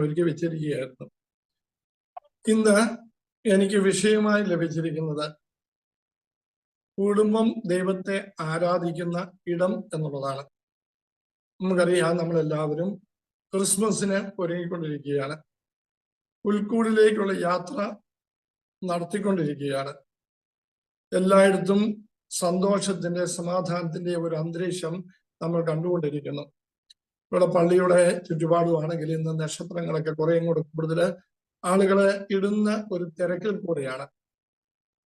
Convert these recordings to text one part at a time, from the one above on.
ഒരുക്കി വെച്ചിരിക്കുകയായിരുന്നു. ഇന്ന് എനിക്ക് വിഷയമായി ലഭിച്ചിരിക്കുന്നത് കുടുംബം ദൈവത്തെ ആരാധിക്കുന്ന ഇടം എന്നുള്ളതാണ്. നമുക്കറിയാം നമ്മളെല്ലാവരും ക്രിസ്മസിന് ഒരുങ്ങിക്കൊണ്ടിരിക്കുകയാണ്. ഉൾക്കൂടിലേക്കുള്ള യാത്ര നടത്തിക്കൊണ്ടിരിക്കുകയാണ്. എല്ലായിടത്തും സന്തോഷത്തിന്റെ സമാധാനത്തിന്റെ ഒരു അന്തരീക്ഷം നമ്മൾ കണ്ടുകൊണ്ടിരിക്കുന്നു. ഇവിടെ പള്ളിയുടെ ചുറ്റുപാടുമാണെങ്കിൽ ഇന്ന് നക്ഷത്രങ്ങളൊക്കെ കുറേയും കൂടെ കൂടുതൽ ആളുകളെ ഇടുന്ന ഒരു തിരക്കിൽ കൂടെയാണ്.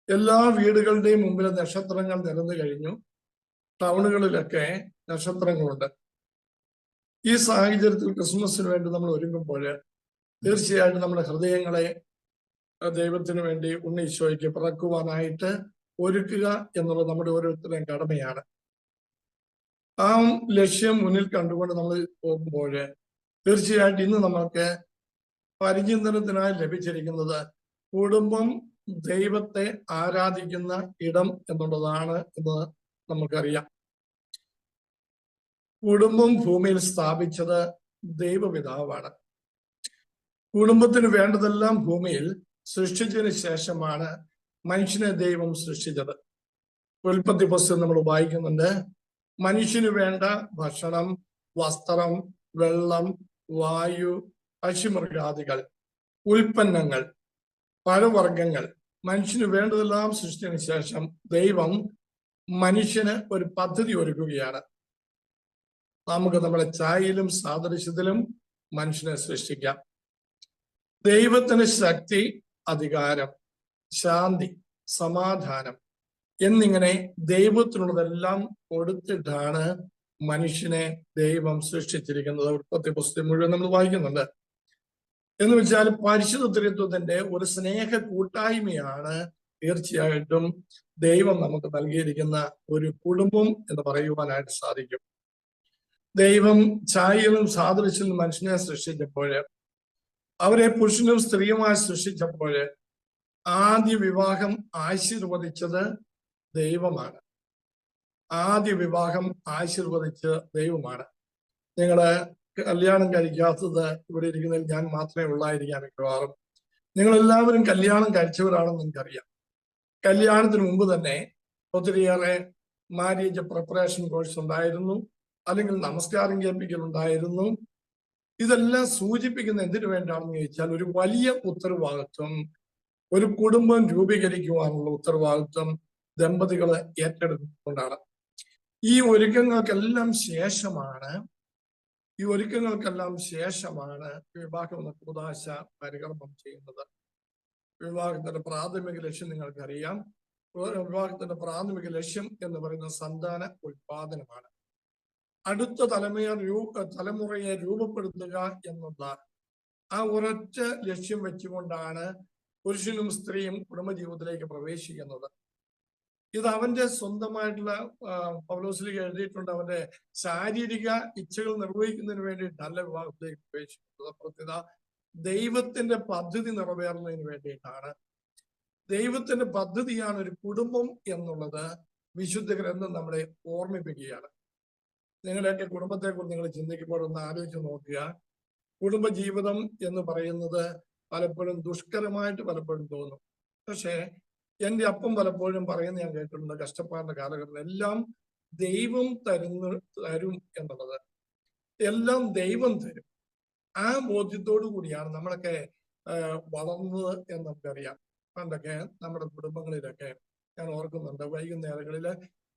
എല്ലാ വീടുകളുടെയും മുമ്പിൽ നക്ഷത്രങ്ങൾ നിരന്നു കഴിഞ്ഞു. ടൗണുകളിലൊക്കെ നക്ഷത്രങ്ങളുണ്ട്. ഈ സാഹചര്യത്തിൽ ക്രിസ്മസിന് വേണ്ടി നമ്മൾ ഒരുങ്ങുമ്പോൾ തീർച്ചയായിട്ടും നമ്മുടെ ഹൃദയങ്ങളെ ദൈവത്തിന് വേണ്ടി ഉണ്ണീശോയ്ക്ക് പിറക്കുവാനായിട്ട് ഒരുക്കുക എന്നുള്ളത് നമ്മുടെ ഓരോരുത്തരുടെയും കടമയാണ്. ആ ലക്ഷ്യം മുന്നിൽ കണ്ടുകൊണ്ട് നമ്മൾ പോകുമ്പോൾ തീർച്ചയായിട്ടും ഇന്ന് നമുക്ക് പരിചിന്തനത്തിനായി ലഭിച്ചിരിക്കുന്നത് കുടുംബം ദൈവത്തെ ആരാധിക്കുന്ന ഇടം എന്നുള്ളതാണ് എന്ന് നമുക്കറിയാം. കുടുംബം ഭൂമിയിൽ സ്ഥാപിച്ചത് ദൈവപിതാവാണ്. കുടുംബത്തിന് വേണ്ടതെല്ലാം ഭൂമിയിൽ സൃഷ്ടിച്ചതിന് ശേഷമാണ് മനുഷ്യനെ ദൈവം സൃഷ്ടിച്ചത്. ഉൽപ്പത്തി പുസ്തകം നമ്മൾ വായിക്കുന്നുണ്ട്. മനുഷ്യന് വേണ്ട ഭക്ഷണം വസ്ത്രം വെള്ളം വായു പശുമൃഗാദികൾ ഉൽപ്പന്നങ്ങൾ പഴവർഗങ്ങൾ മനുഷ്യന് വേണ്ടതെല്ലാം സൃഷ്ടിച്ചതിന് ശേഷം ദൈവം മനുഷ്യന് ഒരു പദ്ധതി ഒരുക്കുകയാണ്. നമുക്ക് നമ്മുടെ ചായയിലും സാദൃശ്യത്തിലും മനുഷ്യനെ സൃഷ്ടിക്കാം. ദൈവത്തിന് ശക്തി അധികാരം ശാന്തി സമാധാനം എന്നിങ്ങനെ ദൈവത്തിനുള്ളതെല്ലാം കൊടുത്തിട്ടാണ് മനുഷ്യനെ ദൈവം സൃഷ്ടിച്ചിരിക്കുന്നത്. ഉൽപ്പത്തി പുസ്തകം മുഴുവൻ നമ്മൾ വായിക്കുന്നുണ്ട്. എന്ന് വെച്ചാൽ പരിശുദ്ധ ത്രിത്വത്തിന്റെ ഒരു സ്നേഹ കൂട്ടായ്മയാണ് തീർച്ചയായിട്ടും ദൈവം നമുക്ക് നൽകിയിരിക്കുന്ന ഒരു കുടുംബം എന്ന് പറയുവാനായിട്ട് സാധിക്കും. ദൈവം ചായയിലും സാദൃശ്യത്തിലും മനുഷ്യനെ സൃഷ്ടിച്ചപ്പോൾ അവരെ പുരുഷനും സ്ത്രീയുമായി സൃഷ്ടിച്ചപ്പോൾ ആദ്യ വിവാഹം ആശീർവദിച്ചത് ദൈവമാണ്. ആദ്യ വിവാഹം ആശീർവദിച്ച് ദൈവമാണ്. നിങ്ങൾ കല്യാണം കഴിക്കാത്തത് ഇവിടെ ഇരിക്കുന്നതിൽ ഞാൻ മാത്രമേ ഉള്ളായിരിക്കാം മിക്കവാറും. നിങ്ങളെല്ലാവരും കല്യാണം കഴിച്ചവരാണെന്ന് എനിക്കറിയാം കല്യാണത്തിന് മുമ്പ് തന്നെ ഒത്തിരിയേറെ മാരേജ് പ്രിപ്പറേഷൻ കോഴ്സ് ഉണ്ടായിരുന്നു. അല്ലെങ്കിൽ നമസ്കാരം കേൾപ്പിക്കൽ ഉണ്ടായിരുന്നു. ഇതെല്ലാം സൂചിപ്പിക്കുന്ന എന്തിനു വേണ്ടാണെന്ന് ചോദിച്ചാൽ ഒരു വലിയ ഉത്തരവാദിത്വം ഒരു കുടുംബം രൂപീകരിക്കുവാനുള്ള ഉത്തരവാദിത്വം ദമ്പതികൾ ഏറ്റെടുത്തുകൊണ്ടാണ്. ഈ ഒരുക്കങ്ങൾക്കെല്ലാം ശേഷമാണ് ഈ ഒരുക്കങ്ങൾക്കെല്ലാം ശേഷമാണ് വിവാഹം എന്ന കൂതാശ പരികർമ്മം ചെയ്യുന്നത്. വിവാഹത്തിന്റെ പ്രാഥമിക ലക്ഷ്യം നിങ്ങൾക്കറിയാം. വിവാഹത്തിന്റെ പ്രാഥമിക ലക്ഷ്യം എന്ന് പറയുന്ന സന്താന ഉൽപാദനമാണ്. അടുത്ത തലമുറ രൂപ തലമുറയെ രൂപപ്പെടുത്തുക എന്നുള്ള ആ ഒരൊറ്റ ലക്ഷ്യം വെച്ചുകൊണ്ടാണ് പുരുഷനും സ്ത്രീയും കുടുംബജീവിതത്തിലേക്ക് പ്രവേശിക്കുന്നത്. ഇത് അവന്റെ സ്വന്തമായിട്ടുള്ള പൗലോസിലേക്ക് എഴുതിയിട്ടുണ്ട്. അവന്റെ ശാരീരിക ഇച്ഛകൾ നിർവഹിക്കുന്നതിന് വേണ്ടിയിട്ടല്ല വിവാഹത്തിലേക്ക് പ്രവേശിക്കുന്നത് ദൈവത്തിന്റെ പദ്ധതി നിറവേറുന്നതിന് വേണ്ടിയിട്ടാണ്. ദൈവത്തിന്റെ പദ്ധതിയാണ് ഒരു കുടുംബം എന്നുള്ളത് വിശുദ്ധ ഗ്രന്ഥം നമ്മളെ ഓർമ്മിപ്പിക്കുകയാണ്. നിങ്ങളുടെയൊക്കെ കുടുംബത്തെക്കുറിച്ച് നിങ്ങൾ ചിന്തിക്കുമ്പോൾ ഒന്ന് ആലോചിച്ച് നോക്കുക. കുടുംബജീവിതം എന്ന് പറയുന്നത് പലപ്പോഴും ദുഷ്കരമായിട്ട് പലപ്പോഴും തോന്നും. പക്ഷേ എന്റെ അപ്പം പലപ്പോഴും പറയുന്ന ഞാൻ കേട്ടിട്ടുണ്ട് കഷ്ടപ്പാടിന്റെ കാലഘട്ടത്തിൽ എല്ലാം ദൈവം തരുന്ന തരും എന്നുള്ളത്. എല്ലാം ദൈവം തരും. ആ ബോധ്യത്തോടു കൂടിയാണ് നമ്മളൊക്കെ വളർന്നത് എന്ന് നമുക്കറിയാം. പണ്ടൊക്കെ നമ്മുടെ കുടുംബങ്ങളിലൊക്കെ ഞാൻ ഓർക്കുന്നുണ്ട് വൈകുന്നേരങ്ങളിൽ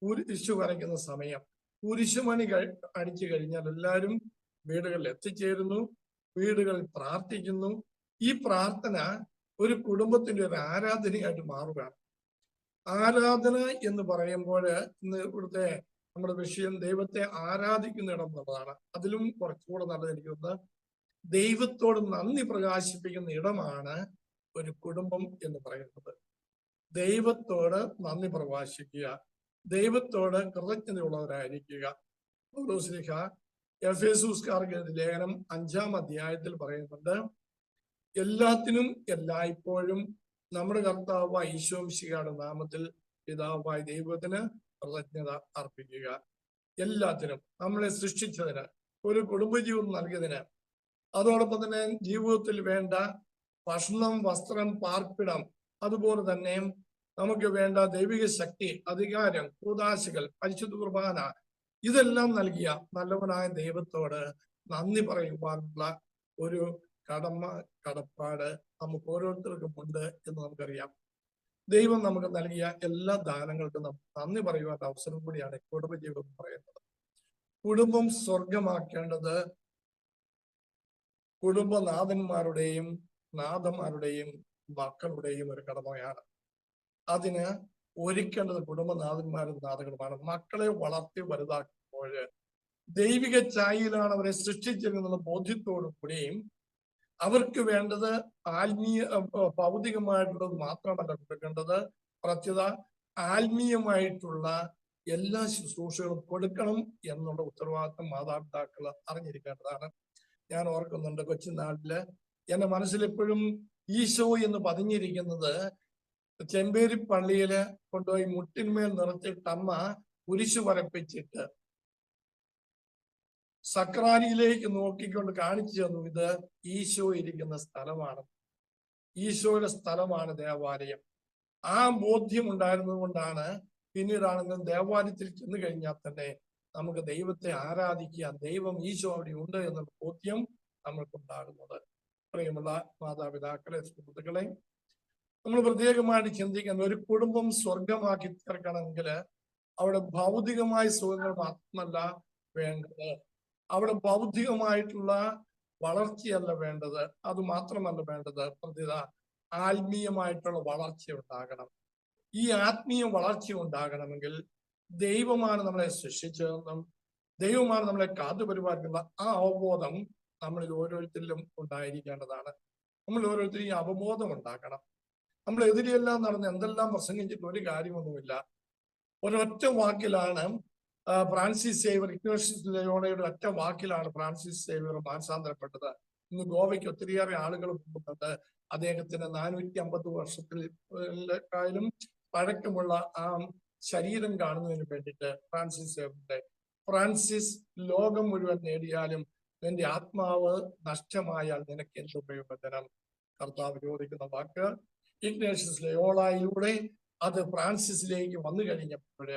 കുരിശു വരയ്ക്കുന്ന സമയം കുരിശുമണി അടിച്ചു കഴിഞ്ഞാൽ എല്ലാവരും വീടുകളിൽ എത്തിച്ചേരുന്നു വീടുകളിൽ പ്രാർത്ഥിക്കുന്നു. ഈ പ്രാർത്ഥന ഒരു കുടുംബത്തിന്റെ ഒരു ആരാധനയായിട്ട് മാറുകയാണ്. ആരാധന എന്ന് പറയുമ്പോൾ ഇന്ന് ഇവിടുത്തെ നമ്മുടെ വിഷയം ദൈവത്തെ ആരാധിക്കുന്ന ഇടം എന്നുള്ളതാണ്. അതിലും കുറച്ചുകൂടെ നല്ലത് എനിക്ക് തോന്നുന്നത് ദൈവത്തോട് നന്ദി പ്രകാശിപ്പിക്കുന്ന ഇടമാണ് ഒരു കുടുംബം എന്ന് പറയുന്നത്. ദൈവത്തോട് നന്ദി പ്രകാശിക്കുക ദൈവത്തോട് കൃതജ്ഞതയുള്ളവരായിരിക്കുക. എഫ് എസൂസ്കാർക്ക് ലേഖനം അഞ്ചാം അധ്യായത്തിൽ പറയുന്നുണ്ട് എല്ലാത്തിനും എല്ലായ്പ്പോഴും നമ്മുടെ കർത്താവ് ഈശോംശികയുടെ നാമത്തിൽ പിതാവായ ദൈവത്തിന് കൃതജ്ഞത അർപ്പിക്കുക. എല്ലാത്തിനും നമ്മളെ സൃഷ്ടിച്ചതിന് ഒരു കുടുംബജീവിതം നൽകിയതിന് അതോടൊപ്പം തന്നെ ജീവിതത്തിൽ വേണ്ട ഭക്ഷണം വസ്ത്രം പാർപ്പിടം അതുപോലെ തന്നെ നമുക്ക് വേണ്ട ദൈവിക ശക്തി അധികാരം കൂതാശകൾ പരിശുദ്ധ കുർബാന ഇതെല്ലാം നൽകിയ നല്ലവനായ ദൈവത്തോട് നന്ദി പറയുവാനുള്ള ഒരു കടമ കടപ്പാട് നമുക്ക് ഓരോരുത്തർക്കും ഉണ്ട് എന്ന് നമുക്കറിയാം. ദൈവം നമുക്ക് നൽകിയ എല്ലാ ദാനങ്ങൾക്കും നമുക്ക് നന്ദി പറയുവാൻ അവസരം കൂടിയാണ് കുടുംബജീവിതം പറയുന്നത്. കുടുംബം സ്വർഗമാക്കേണ്ടത് കുടുംബനാഥന്മാരുടെയും നാഥന്മാരുടെയും മക്കളുടെയും ഒരു കടമയാണ്. അതിന് ഒരുക്കേണ്ടത് കുടുംബനാഥന്മാരും നാഥകളുമാണ്. മക്കളെ വളർത്തി വലുതാക്കുമ്പോൾ ദൈവിക ചായയിലാണ് അവരെ സൃഷ്ടിച്ചിരുന്ന ബോധ്യത്തോടു കൂടിയും അവർക്ക് വേണ്ടത് ആത്മീയ ഭൗതികമായിട്ടുള്ളത് മാത്രമല്ല കൊടുക്കേണ്ടത് പ്രത്യേക ആത്മീയമായിട്ടുള്ള എല്ലാ ശുശ്രൂഷകളും കൊടുക്കണം എന്നുള്ള ഉത്തരവാദിത്വം മാതാപിതാക്കൾ അറിഞ്ഞിരിക്കേണ്ടതാണ്. ഞാൻ ഓർക്കുന്നുണ്ട് കൊച്ചുനാട്ടിൽ എന്റെ മനസ്സിൽ എപ്പോഴും ഈശോ എന്ന് പതിഞ്ഞിരിക്കുന്നത് ചെമ്പേരി പള്ളിയിൽ കൊണ്ടുപോയി മുട്ടിന്മേൽ നിർത്തിയിട്ട് അമ്മ കുരിശു വരപ്പിച്ചിട്ട് സക്രാരിയിലേക്ക് നോക്കിക്കൊണ്ട് കാണിച്ചു തന്നു ഇത് ഈശോ ഇരിക്കുന്ന സ്ഥലമാണ്. ഈശോയുടെ സ്ഥലമാണ് ദേവാലയം. ആ ബോധ്യം ഉണ്ടായിരുന്നത് കൊണ്ടാണ് പിന്നീടാണെങ്കിലും ദേവാലയത്തിൽ ചെന്ന് കഴിഞ്ഞാൽ തന്നെ നമുക്ക് ദൈവത്തെ ആരാധിക്കുക ദൈവം ഈശോ അവിടെ ഉണ്ട് എന്നുള്ള ബോധ്യം നമ്മൾക്കുണ്ടാകുന്നത്. പ്രിയമുള്ള മാതാപിതാക്കളെ സുഹൃത്തുക്കളെ നമ്മൾ പ്രത്യേകമായിട്ട് ചിന്തിക്കുന്ന ഒരു കുടുംബം സ്വർഗമാക്കി തീർക്കണമെങ്കിൽ അവിടെ ഭൗതികമായ സുഖങ്ങൾ മാത്രമല്ല വേണ്ടത്. അവിടെ ബൗദ്ധികമായിട്ടുള്ള വളർച്ചയല്ല വേണ്ടത്. അത് മാത്രമല്ല വേണ്ടത് പ്രതിത ആത്മീയമായിട്ടുള്ള വളർച്ച ഉണ്ടാകണം. ഈ ആത്മീയ വളർച്ച ഉണ്ടാകണമെങ്കിൽ ദൈവമാണ് നമ്മളെ സൃഷ്ടിച്ചതെന്നും ദൈവമാണ് നമ്മളെ കാത്തുപരിപാലിക്കുന്ന ആ അവബോധം നമ്മളിൽ ഓരോരുത്തരിലും ഉണ്ടായിരിക്കേണ്ടതാണ്. നമ്മൾ ഓരോരുത്തരും ഈ അവബോധം ഉണ്ടാക്കണം. നമ്മൾ എതിരെയെല്ലാം നടന്ന് എന്തെല്ലാം പ്രസംഗിച്ചിട്ട് ഒരു കാര്യമൊന്നുമില്ല. ഒരൊറ്റ വാക്കിലാണ് ഫ്രാൻസിസ് സേവർ ഇഗ്നോഷ്യസ് ലയോണയുടെ ഒറ്റ വാക്കിലാണ് ഫ്രാൻസിസ് സേവർ മാനസാന്തരപ്പെട്ടത്. ഇന്ന് ഗോവയ്ക്ക് ഒത്തിരിയേറെ ആളുകൾ പോകുന്നുണ്ട് അദ്ദേഹത്തിന് നാനൂറ്റി അമ്പത് വർഷത്തിലും പഴക്കമുള്ള ആ ശരീരം കാണുന്നതിന് വേണ്ടിയിട്ട് ഫ്രാൻസിസ് സേവറിന്റെ ഫ്രാൻസിസ് ലോകം മുഴുവൻ നേടിയാലും നിന്റെ ആത്മാവ് നഷ്ടമായാൽ നിനക്ക് എന്ത് പ്രയോജനം കർത്താവ് ചോദിക്കുന്ന വാക്ക് ഇഗ്നേഷ്യസ് ലയോളയിലൂടെ അത് ഫ്രാൻസിസിലേക്ക് വന്നു കഴിഞ്ഞപ്പോൾ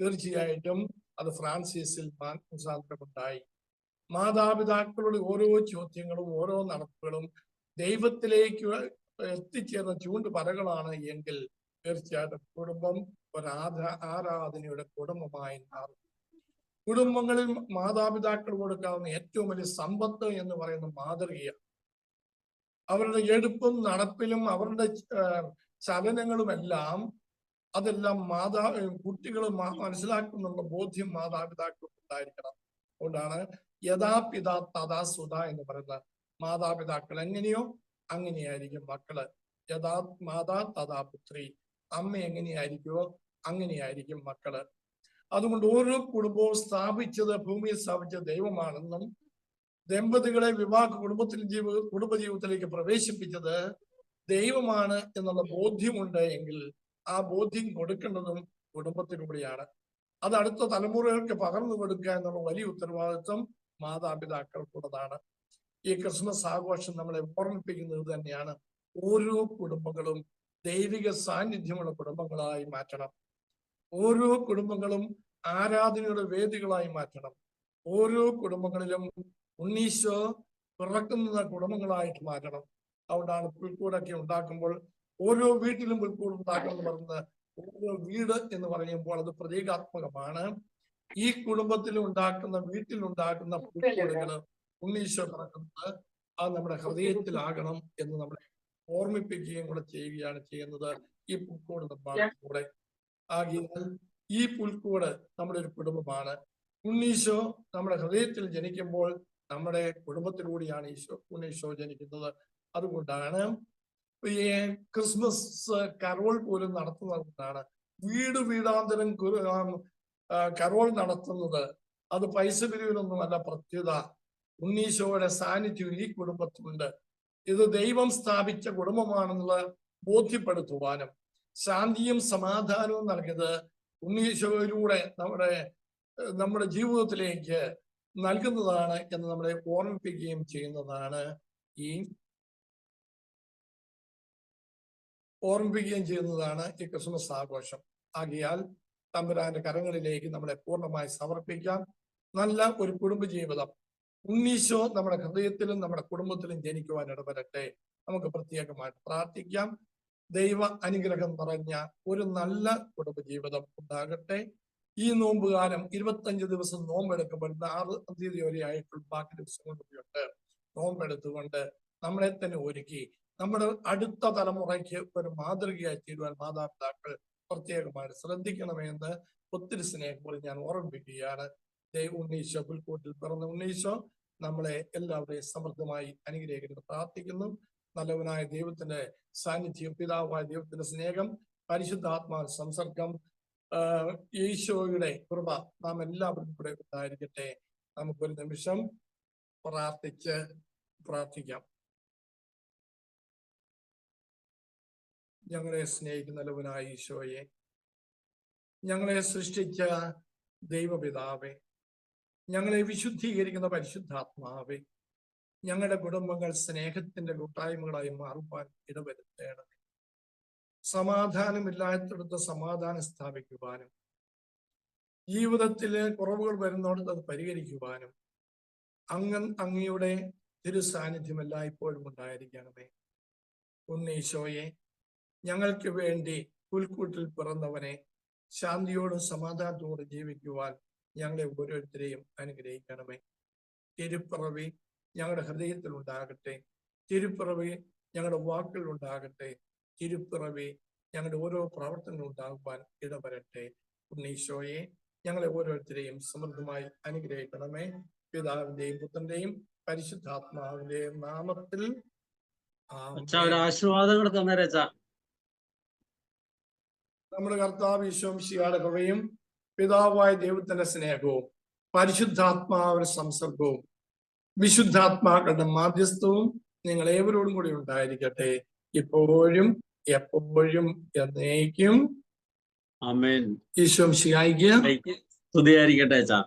തീർച്ചയായിട്ടും അത് ഫ്രാൻസിസിൽ മാനസാന്തരമുണ്ടായി മാതാപിതാക്കളുടെ ഓരോ ചോദ്യങ്ങളും ഓരോ നടപ്പുകളും ദൈവത്തിലേക്ക് എത്തിച്ചേർന്ന ചൂണ്ടുപലകളാണ് എങ്കിൽ തീർച്ചയായിട്ടും കുടുംബം ഒരു ആരാ ആരാധനയുടെ കുടുംബമായി മാറും. കുടുംബങ്ങളിൽ മാതാപിതാക്കൾ കൊടുക്കാവുന്ന ഏറ്റവും വലിയ സമ്പത്ത് എന്ന് പറയുന്ന മാതൃകയാണ്. അവരുടെ എടുപ്പും നടപ്പിലും അവരുടെ ചലനങ്ങളുമെല്ലാം അതെല്ലാം മാതാ കുട്ടികൾ മനസ്സിലാക്കുന്നുള്ള ബോധ്യം മാതാപിതാക്കൾക്ക് ഉണ്ടായിരിക്കണം. അതുകൊണ്ടാണ് യഥാപിതാ തഥാ സുത എന്ന് പറയുന്നത്. മാതാപിതാക്കൾ എങ്ങനെയോ അങ്ങനെയായിരിക്കും മക്കൾ. യഥാ മാതാ തഥാ പുത്രി. അമ്മ എങ്ങനെയായിരിക്കുമോ അങ്ങനെയായിരിക്കും മക്കൾ. അതുകൊണ്ട് ഓരോ കുടുംബവും സ്ഥാപിച്ചത് ഭൂമിയിൽ സ്ഥാപിച്ച ദൈവമാണെന്നും ദമ്പതികളെ വിവാഹ കുടുംബത്തിൽ ജീവ കുടുംബജീവിതത്തിലേക്ക് പ്രവേശിപ്പിച്ചത് ദൈവമാണ് എന്നുള്ള ബോധ്യമുണ്ട് എങ്കിൽ ആ ബോധ്യം കൊടുക്കേണ്ടതും കുടുംബത്തിലൂടെയാണ് അത് അടുത്ത തലമുറകൾക്ക് പകർന്നു കൊടുക്കുക എന്നുള്ള വലിയ ഉത്തരവാദിത്വം മാതാപിതാക്കൾക്കുള്ളതാണ്. ഈ ക്രിസ്മസ് ആഘോഷം നമ്മളെ ഓർമ്മിപ്പിക്കുന്നത് തന്നെയാണ് ഓരോ കുടുംബങ്ങളും ദൈവിക സാന്നിധ്യമുള്ള കുടുംബങ്ങളായി മാറ്റണം. ഓരോ കുടുംബങ്ങളും ആരാധനയുടെ വേദികളായി മാറ്റണം. ഓരോ കുടുംബങ്ങളിലും ഉണ്ണീശോ പിറക്കുന്ന കുടുംബങ്ങളായിട്ട് മാറ്റണം. അതുകൊണ്ടാണ് പുൽക്കൂടൊക്കെ ഉണ്ടാക്കുമ്പോൾ ഓരോ വീട്ടിലും പുൽക്കൂട് ഉണ്ടാക്കണം എന്ന് പറയുന്നത് ഓരോ വീട് എന്ന് പറയുമ്പോൾ അത് പ്രതീകാത്മകമാണ്. ഈ കുടുംബത്തിൽ ഉണ്ടാക്കുന്ന വീട്ടിൽ ഉണ്ടാക്കുന്ന പുൽക്കൂടുകൾ ഉണ്ണീശോ പിറക്കുന്നത് അത് നമ്മുടെ ഹൃദയത്തിലാകണം എന്ന് നമ്മളെ ഓർമ്മിപ്പിക്കുകയും കൂടെ ചെയ്യുകയാണ് ചെയ്യുന്നത് ഈ പുൽക്കൂട് നിർമ്മാണത്തിലൂടെ. ആകിയാൽ ഈ പുൽക്കൂട് നമ്മുടെ ഒരു കുടുംബമാണ്. ഉണ്ണീശോ നമ്മുടെ ഹൃദയത്തിൽ ജനിക്കുമ്പോൾ നമ്മുടെ കുടുംബത്തിലൂടെയാണ് ഈശോ ഉണ്ണീശോ ജനിക്കുന്നത്. അതുകൊണ്ടാണ് ക്രിസ്മസ് കരോൾ പോലും നടത്തുന്നതാണ്. വീട് വീടാന്തരം കരോൾ നടത്തുന്നത്. അത് പൈസ പിരിവിനൊന്നുമല്ല പ്രത്യേകത ഉണ്ണീശോയുടെ സാന്നിധ്യം ഈ കുടുംബത്തിലുണ്ട്. ഇത് ദൈവം സ്ഥാപിച്ച കുടുംബമാണെന്നുള്ള ബോധ്യപ്പെടുത്തുവാനും ശാന്തിയും സമാധാനവും നൽകിയത് ഉണ്ണീശോയിലൂടെ നമ്മുടെ നമ്മുടെ ജീവിതത്തിലേക്ക് നൽകുന്നതാണ് എന്ന് നമ്മളെ ഓർമ്മിപ്പിക്കുകയും ചെയ്യുന്നതാണ് ഈ ഓർമ്മിപ്പിക്കുകയും ചെയ്യുന്നതാണ് ഈ ക്രിസ്മസ് ആഘോഷം. ആകിയാൽ തമ്പുരാന്റെ കരങ്ങളിലേക്ക് നമ്മളെ പൂർണമായി സമർപ്പിക്കാം. നല്ല ഒരു കുടുംബജീവിതം. ഉണ്ണീശോ നമ്മുടെ ഹൃദയത്തിലും നമ്മുടെ കുടുംബത്തിലും ജനിക്കുവാൻ ഇടവരട്ടെ. നമുക്ക് പ്രത്യേകമായിട്ട് പ്രാർത്ഥിക്കാം. ദൈവ അനുഗ്രഹം നിറഞ്ഞ ഒരു നല്ല കുടുംബജീവിതം ഉണ്ടാകട്ടെ. ഈ നോമ്പുകാലം ഇരുപത്തഞ്ച് ദിവസം നോമ്പെടുക്കുമ്പോൾ ആറ് തീയതി വരെ ആയിട്ടുള്ള ബാക്കി ദിവസങ്ങൾ കൂടിയുണ്ട് നോമ്പെടുത്തുകൊണ്ട് നമ്മളെ തന്നെ ഒരുക്കി നമ്മുടെ അടുത്ത തലമുറയ്ക്ക് ഒരു മാതൃകയായി തീരുവാൻ മാതാപിതാക്കൾ പ്രത്യേകമായി ശ്രദ്ധിക്കണമെന്ന് ഒത്തിരി സ്നേഹത്തോടെ ഞാൻ ഓർമ്മിപ്പിക്കുകയാണ്. ദൈവ ഉണ്ണീശോ പുൽക്കൂട്ടിൽ പിറന്ന ഉണ്ണീശോ നമ്മളെ എല്ലാവരെയും സമൃദ്ധമായി അനുഗ്രഹിക്കുന്നത് പ്രാർത്ഥിക്കുന്നു. നല്ലവനായ ദൈവത്തിന്റെ സാന്നിധ്യം പിതാവായ ദൈവത്തിന്റെ സ്നേഹം പരിശുദ്ധാത്മാ സംസർഗം ഈശോയുടെ കൃപ നാം എല്ലാവരും കൂടെ ഉണ്ടായിരിക്കട്ടെ. നമുക്കൊരു നിമിഷം പ്രാർത്ഥിച്ച് പ്രാർത്ഥിക്കാം. ഞങ്ങളെ സ്നേഹിക്കുന്ന നല്ലവനായ ഈശോയെ ഞങ്ങളെ സൃഷ്ടിച്ച ദൈവപിതാവെ ഞങ്ങളെ വിശുദ്ധീകരിക്കുന്ന പരിശുദ്ധാത്മാവേ ഞങ്ങളുടെ കുടുംബങ്ങൾ സ്നേഹത്തിന്റെ കൂട്ടായ്മകളായി മാറുവാൻ ഇടവരുത്തേണമേ. സമാധാനമില്ലാത്തടത്ത് സമാധാനം സ്ഥാപിക്കുവാനും ജീവിതത്തിൽ കുറവുകൾ വരുന്നോടത്ത് അത് പരിഹരിക്കുവാനും അങ്ങ് അങ്ങയുടെ തിരു സാന്നിധ്യം എല്ലായ്പ്പോഴും ഉണ്ടായിരിക്കണമേ. ഉണ്ണീശോയെ ഞങ്ങൾക്ക് വേണ്ടി പുൽക്കൂട്ടിൽ പിറന്നവനെ ശാന്തിയോടും സമാധാനത്തോടും ജീവിക്കുവാൻ ഞങ്ങളെ ഓരോരുത്തരെയും അനുഗ്രഹിക്കണമേ. തിരുപ്പിറവി ഞങ്ങളുടെ ഹൃദയത്തിൽ ഉണ്ടാകട്ടെ. തിരുപ്പിറവി ഞങ്ങളുടെ വാക്കുകൾ ഉണ്ടാകട്ടെ. തിരുപ്പിറവി ഞങ്ങളുടെ ഓരോ പ്രവർത്തനങ്ങൾ ഉണ്ടാകുവാൻ ഇടവരട്ടെ. ഉണ്ണീശോയെ ഞങ്ങളെ ഓരോരുത്തരെയും സമൃദ്ധമായി അനുഗ്രഹിക്കണമേ. പിതാവിന്റെയും പുത്രന്റെയും പരിശുദ്ധാത്മാവിന്റെയും നാമത്തിൽ. ആശീർവാദങ്ങൾ തന്നെ രച നമ്മുടെ കർത്താവ് ഈശോംശിയുടെ കൃപയും പിതാവായ ദൈവത്തിന്റെ സ്നേഹവും പരിശുദ്ധാത്മാവിന്റെ സംസർഗവും വിശുദ്ധാത്മാക്കളുടെ മാധ്യസ്ഥവും നിങ്ങൾ ഏവരോടും കൂടി ഉണ്ടായിരിക്കട്ടെ. ഇപ്പോഴും എപ്പോഴും എന്നേക്കും. ഈശ്വംശിയായിരിക്കും സ്തുതിയായിരിക്കട്ടെ അച്ഛാ.